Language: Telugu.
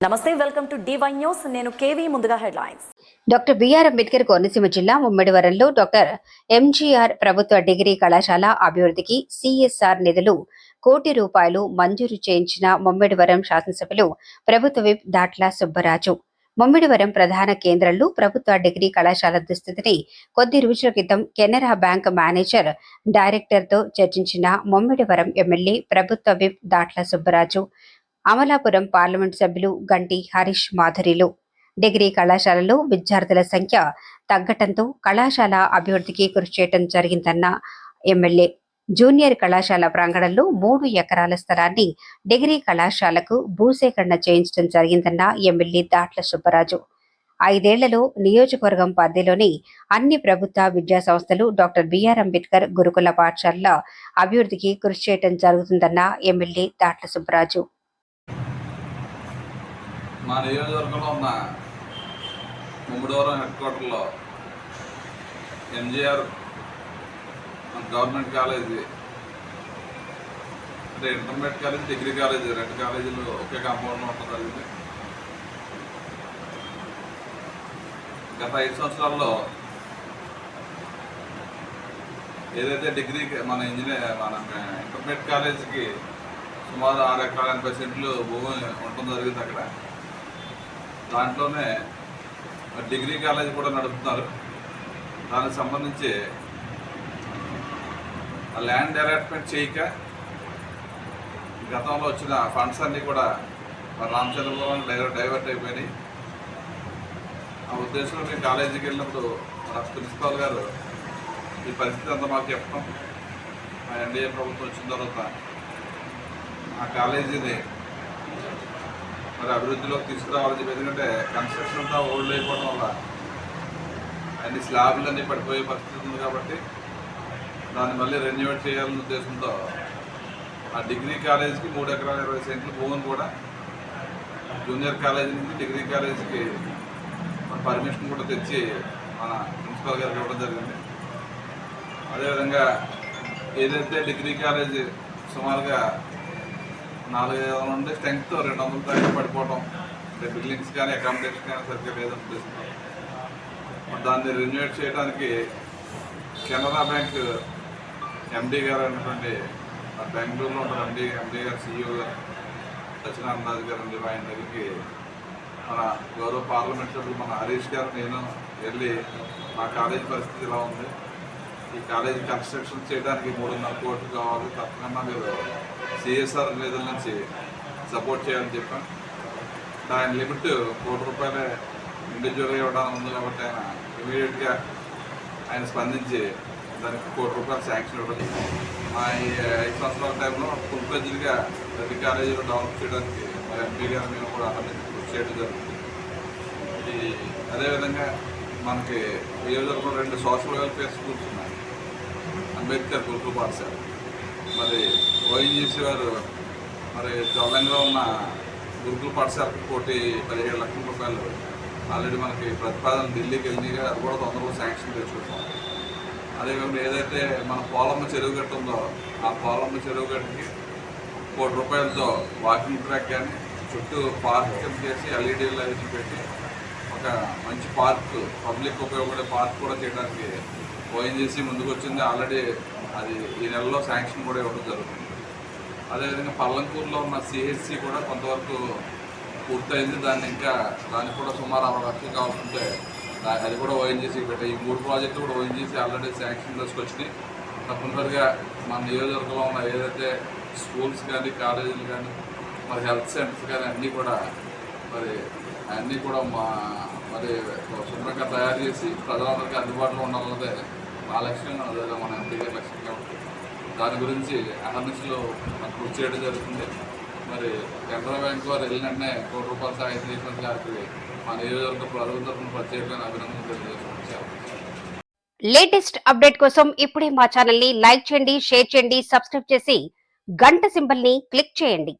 నమస్తే వెల్కమ్ టు డివై న్యూస్ నేను కేవీ ముందుగా headlines. Doctor BR Ambedkar Konaseema జిల్లా ముమ్మిడివరంలో డాక్టర్ ఎంజీఆర్ ప్రభుత్వ డిగ్రీ కళాశాల అభివృద్ధికి సిఎస్ఆర్ నిధులు కోటి రూపాయలు మంజూరు చేయించిన ముమ్మిడివరం శాసనసభ్యులు ప్రభుత్వ విప్ దాట్ల సుబ్బరాజు. ముమ్మిడివరం ప్రధాన కేంద్రంలో ప్రభుత్వ డిగ్రీ కళాశాల దుస్థితిని కొద్ది రోజుల క్రితం కెనరా బ్యాంక్ మేనేజర్ డైరెక్టర్తో చర్చించిన ముమ్మిడివరం ఎమ్మెల్యే ప్రభుత్వ విప్ దాట్ల సుబ్బరాజు. అమలాపురం పార్లమెంట్ సభ్యులు గంటి హరీష్ మాధురిలు. డిగ్రీ కళాశాలలో విద్యార్థుల సంఖ్య తగ్గటంతో కళాశాల అభివృద్ధికి కృషి చేయడం జరిగిందన్న ఎమ్మెల్యే. జూనియర్ కళాశాల ప్రాంగణంలో మూడు ఎకరాల స్థలాన్ని డిగ్రీ కళాశాలకు భూసేకరణ చేయించడం జరిగిందన్న ఎమ్మెల్యే దాట్ల సుబ్బరాజు. ఐదేళ్ళలో నియోజకవర్గం పరిధిలోని అన్ని ప్రభుత్వ విద్యా సంస్థలు డాక్టర్ బిఆర్ అంబేద్కర్ గురుకుల పాఠశాలల అభివృద్ధికి కృషి చేయడం జరుగుతుందన్న ఎమ్మెల్యే దాట్ల సుబ్బరాజు. మా నియోజకవర్గంలో ఉన్న ముమ్మడివరం హెడ్ క్వార్టర్లో ఎంజీఆర్ గవర్నమెంట్ కాలేజీ అంటే ఇంటర్మీడియట్ కాలేజ్ డిగ్రీ కాలేజీ రెండు కాలేజీలు ఒకే కాంపౌండ్లో ఉంటుంది జరిగింది. గత ఐదు సంవత్సరాల్లో ఏదైతే డిగ్రీ మన ఇంజనీర్ మన ఇంటర్మీడియట్ కాలేజీకి సుమారు ఆరు ఎకరాల ఎనభై సెంట్లు భూమి ఉండటం జరిగింది అక్కడ. దాంట్లోనే డిగ్రీ కాలేజ్ కూడా నడుపుతున్నారు. దానికి సంబంధించి ఆ ల్యాండ్ అలాట్మెంట్ చేయక గతంలో వచ్చిన ఫండ్స్ అన్నీ కూడా మరి రామచంద్రపురం డైవర్ట్ డైవర్ట్ అయిపోయినాయి. ఆ ఉద్దేశంలో నేను కాలేజీకి వెళ్ళినప్పుడు మన ప్రిన్సిపాల్ గారు ఈ పరిస్థితి అంతా మాకు చెప్పడం ఆ ఎన్డీఏ ప్రభుత్వం వచ్చిన తర్వాత ఆ కాలేజీని మరి అభివృద్ధిలోకి తీసుకురావాలని చెప్పి. ఎందుకంటే కన్స్ట్రక్షన్ అంతా ఓల్డ్ అయిపోవడం వల్ల అన్ని స్లాబ్లు అన్నీ పడిపోయే పరిస్థితి ఉంది కాబట్టి దాన్ని మళ్ళీ రెన్యువేట్ చేయాలనే ఉద్దేశంతో ఆ డిగ్రీ కాలేజీకి మూడు ఎకరాల ఇరవై సెంట్లు భూమిని కూడా జూనియర్ కాలేజీ నుంచి డిగ్రీ కాలేజీకి మన పర్మిషన్ కూడా తెచ్చి మన ప్రిన్సిపాల్ గారికి ఇవ్వడం జరిగింది. అదేవిధంగా ఏదైతే డిగ్రీ కాలేజీ సుమారుగా నాలుగు వందల నుండి స్ట్రెంగ్త్ రెండు వందల దాకా పడిపోవడం అంటే బిల్డింగ్స్ కానీ అకామిడేషన్ కానీ సరిగ్గా లేదని ఉద్దేశంతో మరి దాన్ని రెన్యువేట్ చేయడానికి కెనరా బ్యాంక్ ఎండీ గారు అనేటువంటి ఆ బెంగళూరులో ఉన్న ఎండీ ఎండీ గారు సీఈఓ గారు సత్యనారాయణ గారు అండి ఆయన దగ్గరికి మన గౌరవ పార్లమెంట్ సభ్యులు మన హరీష్ గారు నేను వెళ్ళి మా కాలేజీ పరిస్థితి ఇలా ఉంది? ఈ కాలేజీ కన్స్ట్రక్షన్ చేయడానికి మూడున్నర కోట్లు కావాలి తప్పకుండా మీరు సిఎస్ఆర్ నిధుల నుంచి సపోర్ట్ చేయాలని చెప్పాను దాని లిమిట్ కోటి రూపాయలే ఇండివిజువల్గా ఇవ్వడానికి ఉంది కాబట్టి ఆయన ఇమీడియట్గా ఆయన స్పందించి దానికి కోటి రూపాయలు శాంక్షన్ ఇవ్వడం మా ఈ ఐదు సంవత్సరాల టైంలో ఫుల్ ఫ్లెడ్జ్డ్గా ప్రతి కాలేజీలో డెవలప్ చేయడానికి మరి ఎంపీ గారు మేము కూడా అందరినీ కృషి చేయడం జరుగుతుంది. ఈ అదేవిధంగా మనకి నియోజకవర్గంలో రెండు సోషల్ వెల్ఫేర్ స్కూల్స్ ఉన్నాయి. అంబేద్కర్ గురుకుల పాఠశాల. మరి ఓఎన్జీసీ వారు మరి తెలంగాణలో ఉన్న గురుకుల పాఠశాలకు కోటి పదిహేడు లక్షల రూపాయలు ఆల్రెడీ మనకి ప్రతిపాదన ఢిల్లీకి వెళ్ళినాయి అది కూడా తొందరగా శాంక్షన్ తెచ్చుకుంటాం అదేవిధంగా ఏదైతే మన పోలమ్మ చెరువు గట్టు ఉందో ఆ పోలమ్మ చెరువు గట్టుకి కోటి రూపాయలతో వాకింగ్ ట్రాక్ కానీ చుట్టూ పార్క్ కింద చేసి ఎల్ఈడీ లైట్లు పెట్టి ఒక మంచి పార్క్ పబ్లిక్ ఉపయోగపడే పార్క్ కూడా చేయడానికి ఓఎన్జీసీ ముందుకు వచ్చింది ఆల్రెడీ అది ఈ నెలలో శాంక్షన్ కూడా ఇవ్వడం జరుగుతుంది. అదేవిధంగా పల్లంకూరులో ఉన్న సిహెచ్సి కూడా కొంతవరకు పూర్తయింది. దాన్ని ఇంకా దానికి కూడా సుమారు అరవై లక్షలు కావాల్సింటే అది కూడా ఓఎన్జీసీ పెట్టాయి ఈ మూడు ప్రాజెక్టులు కూడా ఓఎన్జీసీ ఆల్రెడీ శాంక్షన్ తీసుకొచ్చినాయి తప్పనిసరిగా మన నియోజకవర్గంలో ఉన్న ఏదైతే స్కూల్స్ కానీ కాలేజీలు కానీ మరి హెల్త్ సెంటర్స్ కానీ అన్నీ కూడా మరి అన్నీ కూడా మా మరి శుభ్రంగా తయారు చేసి ప్రజలందరికీ అందుబాటులో ఉండాలన్నదే నా లక్ష్యం అదే మన ఎంపీ గారి లక్ష్యంగా ఉంటుంది. దాని గురించి అహర్నిశలో నాకు కృషి చేయడం జరుగుతుంది. మరి కెనరా బ్యాంక్ వారు వెళ్ళినట్టే కోటి రూపాయల సాయం చేసిన గారికి మా నియోజకవర్గ ప్రజల తరఫున ప్రత్యేకమైన అభినందనలు తెలియజేసుకుంటాను లేటెస్ట్ అప్డేట్ కోసం ఇప్పుడే మా ఛానల్ని లైక్ చేయండి షేర్ చేయండి సబ్స్క్రైబ్ చేసి గంట సింబల్ని క్లిక్ చేయండి.